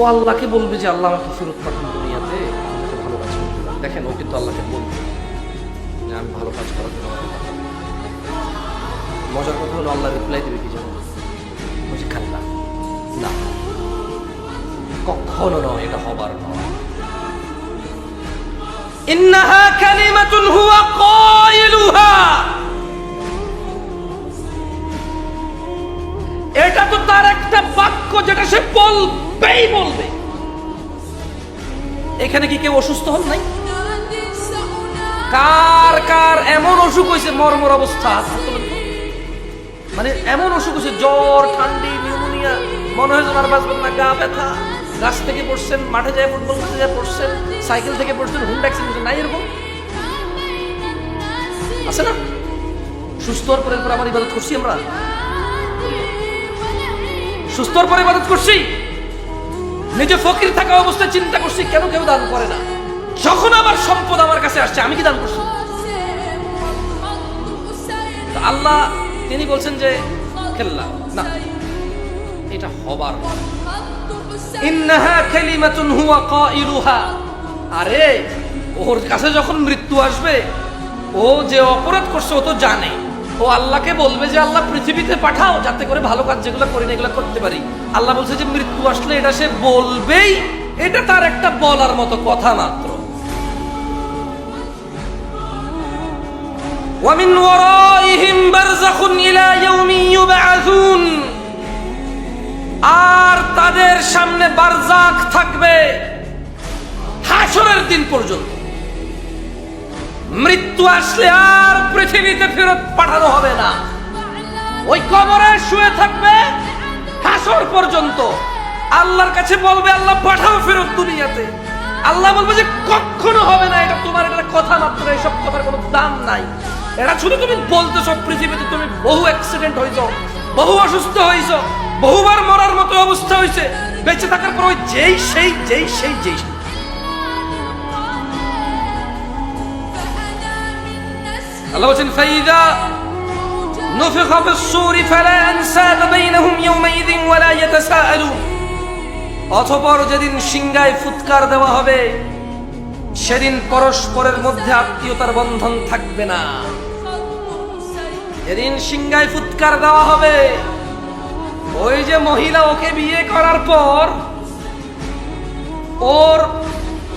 ও আল্লাহকে বলবে যে আল্লাহ আমাকে ফেরত পাঠান দুনিয়াতে। আমাকে ভালো কাজ করতে। দেখেন, ও কিন্তু আল্লাহকে বলবে যে আমি ভালো কাজ করার জন্য মজার কথা হলো, আল্লাহ রিপ্লাই দেবে কি জানো? বলছে, খাল্লা, না। কখনো নয়, এটা হবার নয়। ইন্নাহা কালিমাতুন হুয়া কাইলুহা এটা তো তার একটা বাক্য যেটা সে বলবেই বলবে। এখানে কি কেউ অসুস্থ হন নাই? কার কার এমন অসুখ হয়েছে মরমর অবস্থা। মানে এমন অসুখ হয়েছে জ্বর ঠান্ডি নিউমোনিয়া মনে হয় তোমার বাঁচবেন না গা ব্যথা। গাছ থেকে পড়ছেন মাঠে যায় ফুটবল খেলতে যায় পড়ছেন সাইকেল থেকে পড়ছেন হুন্ডা অ্যাক্সিডেন্ট নাই এরকম? আছে না? সুস্থ হওয়ার পরে আমার ইবাদত করছি আমরা? সুস্থ হওয়ার পরে ইবাদত করছি? নিজে ফকির থাকা অবস্থায় চিন্তা করছি, কেন কেউ দান করে না? যখন আমার সম্পদ আমার কাছে আসছে, আমি কি দান করছি? আল্লাহ, তিনি বলছেন যে খেললা না, এটা হবার। ইন্নাহা কালিমাতুন হুয়া কাইলুহা আরে, ওর কাছে যখন মৃত্যু আসবে, ও যে অপরাধ করছে, ও তো জানে ও আল্লাহকে বলবে যে আল্লাহ পৃথিবীতে পাঠাও যাতে করে ভালো কাজ যেগুলো করি না এগুলো করতে পারি আল্লাহ বলছে যে মৃত্যু আসলে এটা সে বলবেই এটা তার একটা বলার মতো কথা মাত্র ومن ورائهم برزخ إلى يوم يبعثون আর তাদের সামনে বারজাক থাকবে হাসরের দিন পর্যন্ত মৃত্যু আসলে আর পৃথিবীতে ফেরত পাঠানো হবে না। ওই কবরে শুয়ে থাকবে হাসর পর্যন্ত। আল্লাহর কাছে বলবে, আল্লাহ, পাঠাও ফেরত দুনিয়াতে। আল্লাহ বলবে যে, কখনো হবে না। এটা তোমার, এটা কথা মাত্র, এসব কথার কোনো দাম নাই। এটা শুধু তুমি বলতেছো, পৃথিবীতে তুমি বহু অ্যাক্সিডেন্ট হয়েছ বহু অসুস্থ হয়েছ বহুবার মরার মতো অবস্থা হয়েছে বেঁচে থাকার পর ওই যেই, সেই যেই সেই, যেই। আল্লাহ বলছেন ফাইদা نفخ في الصور فلا أنساب بينهم يومئذ ولا يتساءلون অথপর যেদিন সিংগায় ফুৎকার দেওয়া হবে সেদিন পরস্পরের মধ্যে আত্মীয়তার বন্ধন থাকবে না যেদিন সিংগায় ফুৎকার দেওয়া হবে ওই যে মহিলা ওকে বিয়ে করার পর ওর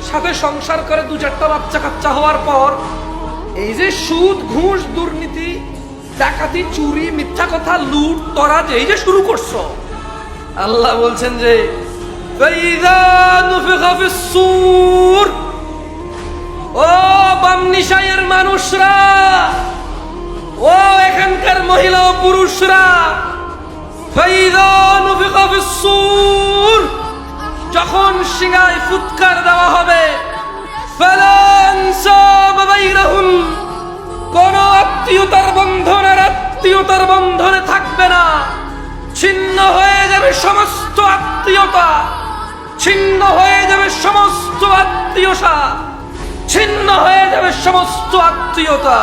সাথে সংসার করে দু চারটা বাচ্চা কাচ্চা হওয়ার পর এই যে সুদ, ঘুষ, দুর্নীতি, ডাকাতি, চুরি, মিথ্যা কথা, লুট তরা যে এই যে শুরু করছ। আল্লাহ বলছেন যে ও বামনিশায়ের মানুষরা, ও এখানকার মহিলা ও পুরুষরা যখন সিঙ্গায় ফুৎকার দেওয়া হবে আত্মীয়তার বন্ধন আর আত্মীয়তার বন্ধনে থাকবে না। ছিন্ন হয়ে যাবে সমস্ত আত্মীয়তা। ছিন্ন হয়ে যাবে সমস্ত আত্মীয়তা। ছিন্ন হয়ে যাবে সমস্ত আত্মীয়তা।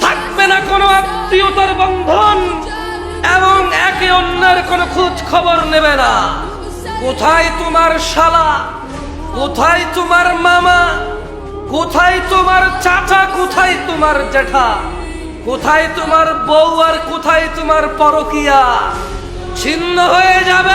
থাকবে না কোনো আত্মীয়তার বন্ধন এবং একে অন্যের কোনো খোঁজ খবর নেবে না। কোথায় তোমার শালা? কোথায় তোমার মামা? কোথায় তোমার চাচা? কোথায় তোমার জেঠা? কোথায় তোমার বউ আর কোথায় তোমার পরকিয়া? ছিন্ন হয়ে যাবে